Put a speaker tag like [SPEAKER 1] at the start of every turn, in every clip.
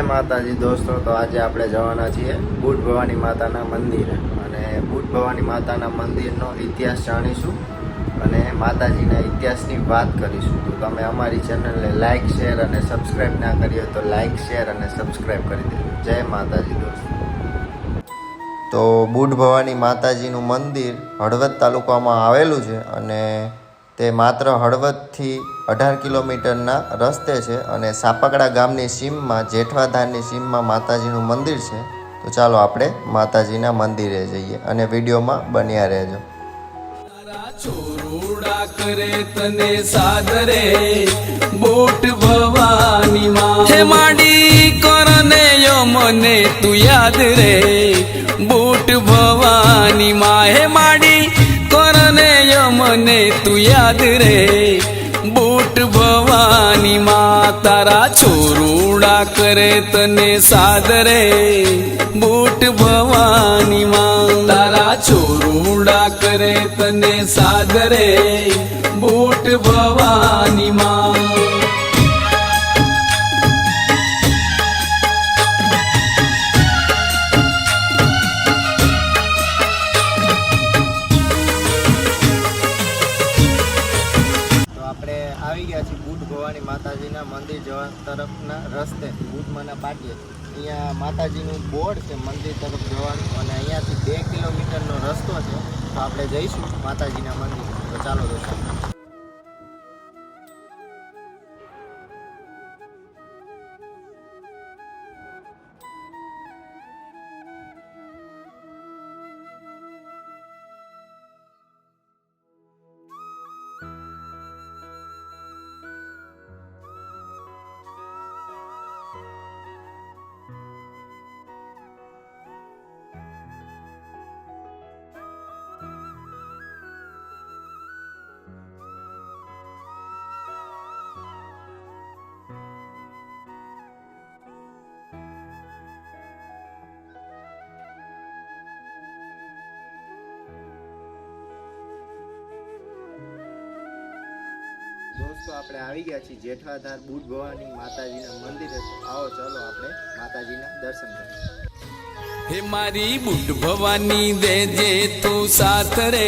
[SPEAKER 1] જય માતાજી દોસ્તો, તો આજે આપણે જવાના છીએ બુટ ભવાની માતાના મંદિરે. અને બુટ ભવાની માતાના મંદિરનો ઇતિહાસ જાણીશું અને માતાજીના ઇતિહાસની વાત કરીશું. તો તમે અમારી ચેનલને લાઇક શેર અને સબસ્ક્રાઈબ ના કરી હોય તો લાઇક શેર અને સબસ્ક્રાઈબ કરી દેજો. જય માતાજી દોસ્તો. તો બુટ ભવાની માતાજીનું મંદિર હળવદ તાલુકામાં આવેલું છે અને તે માત્ર હળવદથી અઢાર કિલોમીટરના રસ્તે છે અને સાપકડા ગામની સીમમાં જેઠવાધારની સીમમાં માતાજીનું મંદિર છે. તો ચાલો આપણે માતાજીના મંદિરે જઈએ અને વિડીયોમાં બન્યા રહેજો.
[SPEAKER 2] ચોરુડા કરે તને સાદરે બોટ ભવાની માં હે માડી કરને યો મને તું યાદ રે બોટ ભવાની માં હે માડી મને તું યાદ રે. બૂટ ભવાની માં તારા છોરુડા કરે તને સાદરે બૂટ ભવાની માં તારા છોરુડા કરે તને સાદરે બૂટ ભવાની માં
[SPEAKER 1] રસ્તે બુટમાંના પાટીએ અહીંયા માતાજીનું બોર્ડ છે, મંદિર તરફ જવાનું. અને અહીંયાથી બે કિલોમીટરનો રસ્તો છે. તો આપણે જઈશું માતાજીના મંદિર. તો ચાલો દોસ્તો દોસ્તો આપણે આવી ગયા છીએ જેઠાધાર બુટ ભવાની માતાજીના મંદિરે. આવો ચાલો આપણે માતાજીના દર્શન કરીએ.
[SPEAKER 2] હે મારી બુટ ભવાની દેજે તું સાથ રે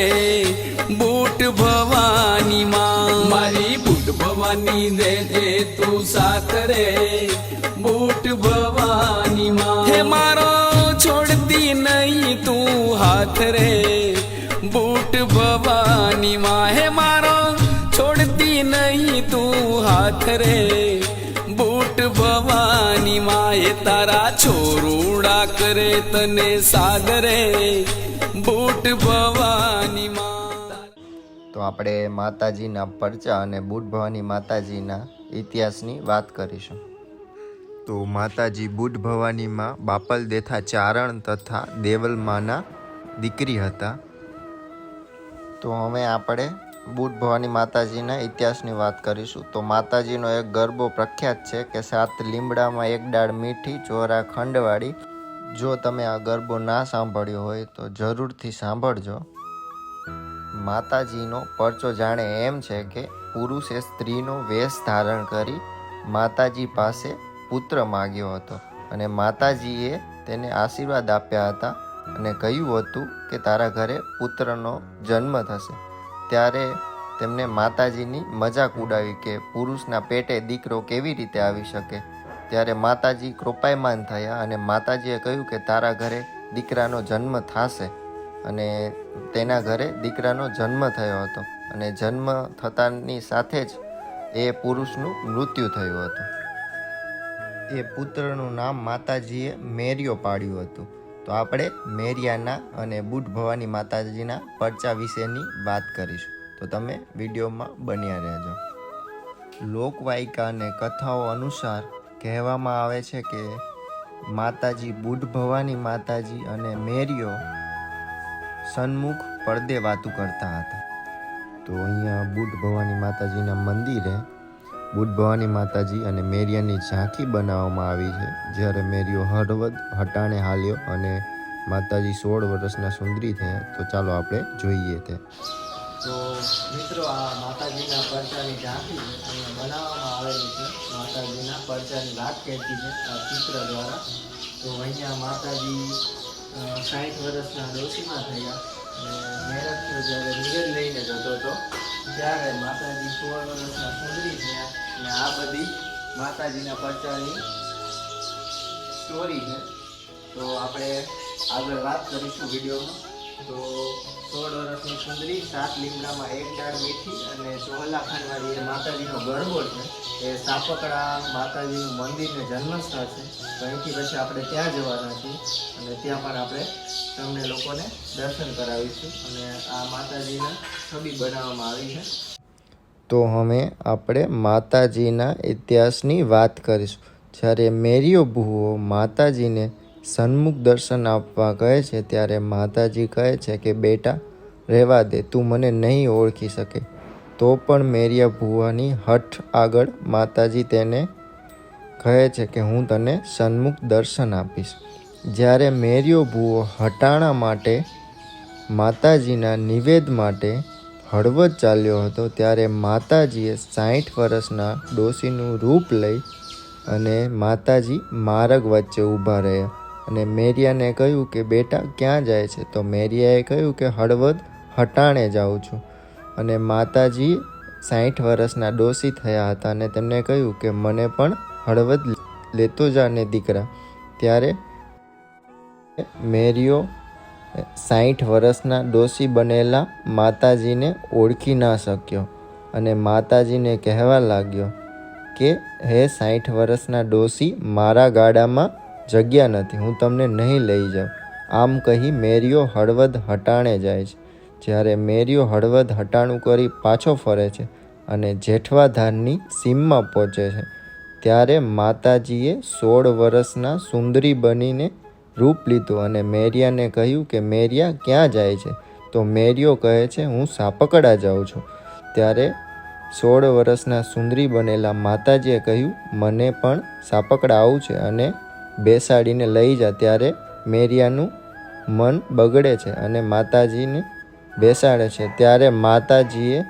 [SPEAKER 2] બુટ ભવાની માં. મારી બુટ ભવાની દેજે તું સાથ રે બુટ ભવાની માં. હે મારો છોડતી નહીં તું હાથ રે રે બૂટ ભવાની માએ તારા છોરુડા કરે તને સાગરે બૂટ ભવાની
[SPEAKER 1] તો આપણે માતાજીના પરચા અને બૂટ ભવાની માતાજીના ઇતિહાસની વાત કરીશું. તો માતાજી બુટ ભવાનીમાં બાપલ દેથા ચારણ તથા દેવલમાના દીકરી હતા. તો હવે આપણે બુટ ભવાની માતાજીના ઇતિહાસની વાત કરીશું. તો માતાજીનો એક ગરબો પ્રખ્યાત છે કે સાત લીમડામાં એક ડાળ મીઠી, ચોરા ખંડવાળી. જો તમે આ ગરબો ના સાંભળ્યો હોય તો જરૂરથી સાંભળજો. માતાજીનો પરચો જાણે એમ છે કે પુરુષે સ્ત્રીનો વેશ ધારણ કરી માતાજી પાસે પુત્ર માગ્યો હતો અને માતાજીએ તેને આશીર્વાદ આપ્યા હતા અને કહ્યું હતું કે તારા ઘરે પુત્રનો જન્મ થશે. ત્યારે તેમને માતાજીની મજાક ઉડાવી કે પુરુષના પેટે દીકરો કેવી રીતે આવી શકે? ત્યારે માતાજી કૃપાયમાન થયા અને માતાજીએ કહ્યું કે તારા ઘરે દીકરાનો જન્મ થશે. અને તેના ઘરે દીકરાનો જન્મ થયો હતો. અને જન્મ થતાની સાથે જ એ પુરુષનું મૃત્યુ થયું હતું. એ પુત્રનું નામ માતાજીએ મેરિયો પાડ્યું હતું. તો આપણે મેરિયાના અને બુટ ભવાની માતાજીના પરચા વિશેની વાત કરીશું. તો તમે વિડીયોમાં બન્યા રહેજો. લોકવાયકા અને કથાઓ અનુસાર કહેવામાં આવે છે કે માતાજી બુટ ભવાની માતાજી અને મેરિયો સન્મુખ પડદે વાતું કરતા હતા. તો અહીંયા બુટ ભવાની માતાજીના મંદિરે બુટ ભવાની માતાજી અને મેરિયાની ઝાંખી બનાવવામાં આવી છે, જ્યારે મેરિયો હળવદ, હટાણે હાલ્યો અને માતાજી સોળ વર્ષના સુંદરી થયા. તો ચાલો આપણે જોઈએ તે. તો મિત્રો, આ માતાજીના પરચાની ઝાંખી બનાવવામાં આવેલી છે. માતાજીના પરચાની વાત કહેતી છે ચિત્ર દ્વારા. તો અહીંયા માતાજી સાઠ વર્ષના ડોશીમાં થયા અને મેરથનો જ્યારે નિવેદ લઈને જતો હતો, ત્યારે માતાજી સોળ વર્ષના સુંદરી થયા. અને આ બધી માતાજીના પરચાની સ્ટોરી છે. તો આપણે આગળ વાત કરીશું વિડીયોમાં. તો સોળ વર્ષની સુંદરી, સાત લીમડામાં એક ડાળ મીઠી અને ચોહલા ખાનવાળી એ માતાજીનો ગરબો છે. એ સાપકડા માતાજીનું મંદિરને જન્મસ્થળ છે. તો અહીંથી પછી આપણે ત્યાં જવાના છીએ અને ત્યાં પણ આપણે તમને લોકોને દર્શન કરાવીશું અને આ માતાજીના છબી બનાવવામાં આવી છે. તો હવે આપણે માતાજીના ઇતિહાસની વાત કરીશું. જ્યારે મેરીઓ બુઓ માતાજીને સન્મુખ દર્શન આપવા કહે છે, ત્યારે માતાજી કહે છે કે, બેટા, રહેવા દે, તું મને નહીં ઓળખી શકે. તો પણ મેરિયા ભુવાની હઠ આગળ માતાજી તેને કહે છે કે, હું તને સન્મુખ દર્શન આપીશ. જ્યારે મેરિયો ભુવો હટાણા માટે માતાજીના નિવેદ માટે હળવદ ચાલ્યો હતો ત્યારે માતાજીએ સાઠ વર્ષના ડોશીનું રૂપ લઈ અને માતાજી માર્ગ વચ્ચે ઊભા રહ્યા અને મેરિયાને કહ્યું કે, બેટા, ક્યાં જાય છે? તો મેરિયાએ કહ્યું કે, હળવદ હટાણે જાઉં છું. અને માતાજી સાઠ વર્ષના ડોશી થયા હતા અને તેમણે કહ્યું કે, મને પણ હળવદ લેતો જા ને દીકરા. ત્યારે મેરિયો સાઠ વર્ષના ડોશી બનેલા માતાજીને ઓળખી ના શક્યો અને માતાજીને કહેવા લાગ્યો કે, હે સાઠ વર્ષના ડોશી, મારા ગાડામાં જગ્યા નથી, હું તમને નહીં લઈ જાઉં. આમ કહી મેરિયો હળવદ હટાણે જાય છે. જ્યારે મેરિયો હળવદ હટાણું કરી પાછો ફરે છે અને જેઠવાધારની સીમમાં પહોંચે છે, ત્યારે માતાજીએ સોળ વર્ષના સુંદરી બનીને રૂપ લીધું અને મેરિયાને કહ્યું કે, મેરિયા, ક્યાં જાય છે? તો મેરિયો કહે છે, હું સાપકડા જાઉં છું. ત્યારે સોળ વર્ષના સુંદરી બનેલા માતાજીએ કહ્યું, મને પણ સાપકડા આવું છે અને બેસાડીને લઈ જા. ત્યારે મેરિયાનું મન બગડે છે અને માતાજીને બેસાડે છે. ત્યારે માતાજીએ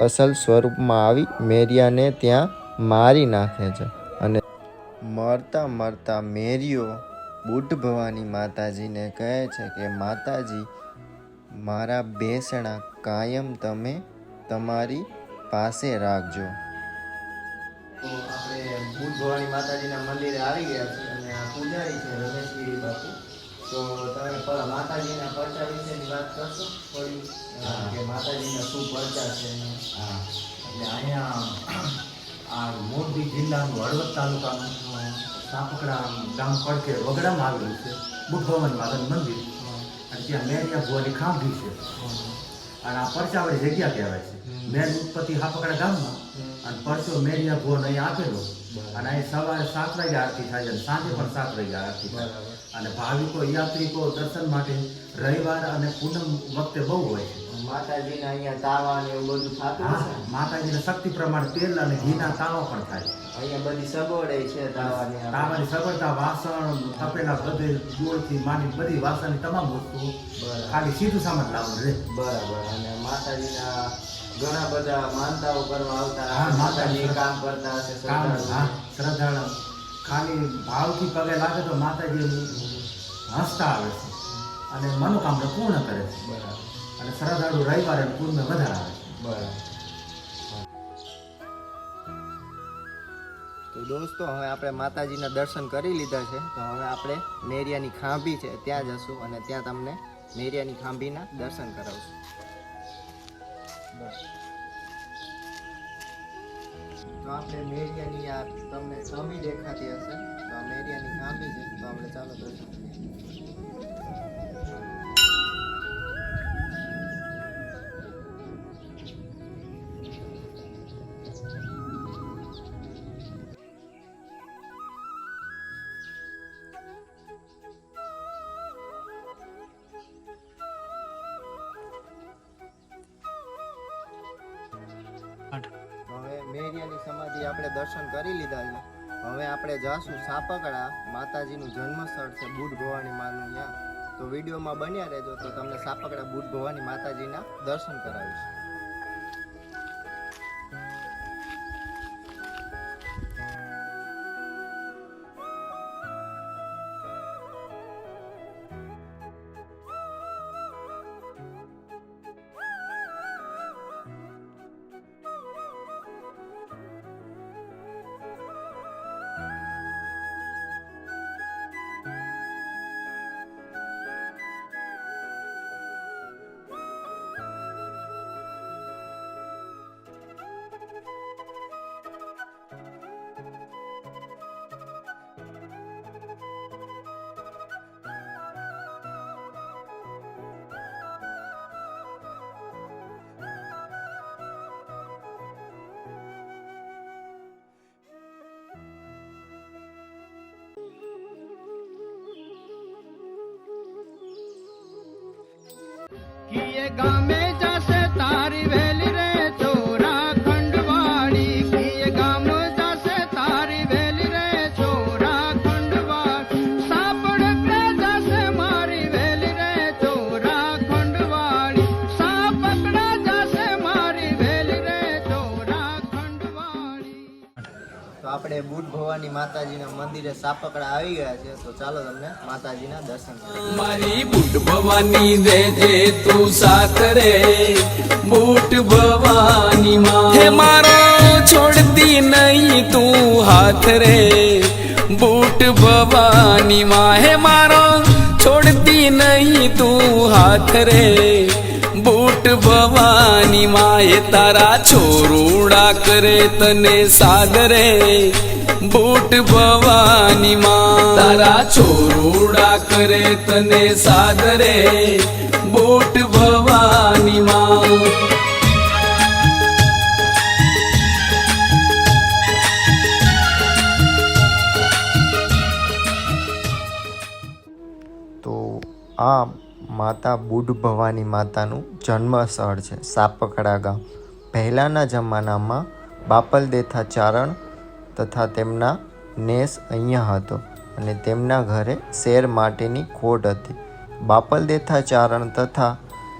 [SPEAKER 1] અસલ સ્વરૂપમાં આવી મેરિયાને ત્યાં મારી નાખે છે અને મરતા મરતા મેરિયો બુદ્ધ ભવાની માતાજીને કહે છે કે માતાજી મારા બેસણા કાયમ તમે તમારી પાસે રાખજો. આપણે બુદ્ધ ભવાની માતાજીના મંદિરે આવી ગયા છીએ અને આ પૂજારી છે રમેશગીરી બાપુ. તો તમે માતાજીના પરચા વિશેની વાત કરશો થોડી? કે માતાજીના શું પરચા છે?
[SPEAKER 3] એટલે અહીંયા આ મોરબી જિલ્લાનું હળવદ તાલુકાનું સાપકડા ગામ પડકે વગડામાં આવેલું છે. બુદ્ધ ભવાની માતાનું મંદિર. અને ત્યાં મેરિયા ભુવાની ખાંભી છે. અને આ પરચાવાળી જગ્યા કહેવાય છે. મેન ઉત્પત્તિ હાપકડા ગામમાં. અને પરચો મેરિયા ભુવન અહીંયા આપેલો. અને અહીં સવારે સાત વાગે આરતી થાય છે અને સાંજે પણ સાત વાગે આરતી થાય. અને ભાવિકો યાત્રિકો દર્શન માટે રવિવાર અને પૂનમ વખતે બહુ હોય છે.
[SPEAKER 1] માતાજીના અહીંયા તાવા ને એવું બધું થતું હશે
[SPEAKER 3] માતાજીને શક્તિ પ્રમાણે તેલ અને ઘીના તાવા પણ થાય.
[SPEAKER 1] અહીંયા બધી સગવડ છે તાવાની.
[SPEAKER 3] તાવાની સગવડતા વાસણ તપેલા બધે ગોળથી માંડી બધી વાસણની તમામ ખાલી સીધું સામાન લાવવાનું રહે
[SPEAKER 1] બરાબર. અને માતાજીના ઘણા બધા માનતાઓ કરવા આવતા
[SPEAKER 3] હા, માતાજી
[SPEAKER 1] કામ કરતા હશે શ્રદ્ધાળુ.
[SPEAKER 3] ખાલી ભાવથી પગે લાગે તો માતાજી હસતા આવે છે. અને મનોકામના પૂર્ણ કરે છે.
[SPEAKER 1] બરાબર.
[SPEAKER 3] અને શ્રદ્ધાળુ રવિવારે પૂર્ણ વધારે આવે
[SPEAKER 1] તો દોસ્તો, હવે આપણે માતાજીના દર્શન કરી લીધા છે. તો હવે આપણે મેરિયાની ખાંભી છે, ત્યાં જશું અને ત્યાં તમને મેરિયાની ખાંભીના દર્શન કરાવશું. તો આપણે મેરિયાની આ તમને છબી દેખાતી હશે. તો મેરિયાની ખાંભી છે. તો આપણે ચાલો દર્શન કરીએ. મેરિયાની સમાધિ આપણે દર્શન કરી લીધા છે. હવે આપણે જાશું સાપકડા માતાજીનું જન્મસ્થળ છે બુટ ભવાની માનું ત્યાં. તો વિડીયોમાં બન્યા રહેજો તો તમને સાપકડા બુટ ભવાની માતાજીના દર્શન કરાવીશ.
[SPEAKER 2] કિયે
[SPEAKER 1] આપણે બુટ ભવાની માતાજીના મંદિરે સાપકડા આવી ગયા છે તો ચાલો તમને માતાજીના દર્શન
[SPEAKER 2] મારી બુટ ભવાની દેજે તું સાથ રે બુટ ભવાની માં. હે મારો છોડતી નહીં તું હાથ રે બુટ ભવાની માં. હે મારો છોડતી નહીં તું હાથ રે ભવાની માએ તારા છોરુડા કરે તને સાગરે બૂટ ભવાની માં તારા છોરુડા કરે તને સાગરે બૂટ ભવાની માં.
[SPEAKER 1] તો આ માતા બુઢ ભવાની માતાનું જન્મ સ્થળ છે, સાપકડા ગામ. પહેલાંના જમાનામાં બાપલ દેથા ચારણ તથા તેમના નેસ અહીંયા હતો અને તેમના ઘરે શેર માટેની ખોટ હતી. બાપલ દેથા ચારણ તથા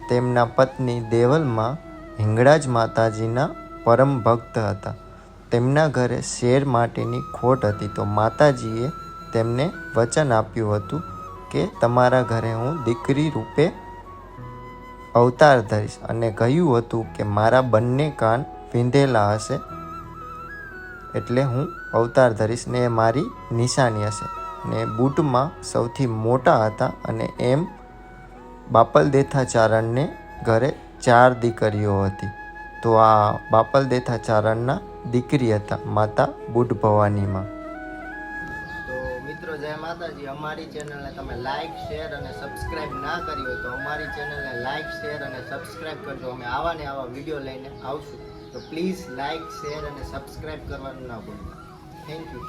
[SPEAKER 1] તેમના પત્ની દેવલમાં હિંગળાજ માતાજીના પરમ ભક્ત હતા. તેમના ઘરે શેર માટેની ખોટ હતી તો માતાજીએ તેમને વચન આપ્યું હતું કે તમારા ઘરે હું દીકરી રૂપે અવતાર ધરીશ અને કહ્યું હતું કે મારા બંને કાન વિંધેલા હશે એટલે હું અવતાર ધરીશ ને એ મારી નિશાની હશે. ને બુટમાં સૌથી મોટા હતા અને એમ બાપલ દેથાચારણને ઘરે ચાર દીકરીઓ હતી. તો આ બાપલ દેથાચારણના દીકરી હતા માતા બુટ ભવાનીમાં માતાજી, અમારી ચેનલને તમે લાઈક શેર અને સબસ્ક્રાઇબ ના કરી હોય તો અમારી ચેનલને લાઈક શેર અને સબસ્ક્રાઇબ કરજો. અમે આવા ને આવા વીડિયો લઈને આવશું. તો પ્લીઝ લાઈક શેર અને સબસ્ક્રાઇબ કરવાનું ના ભૂલતા થેન્ક યુ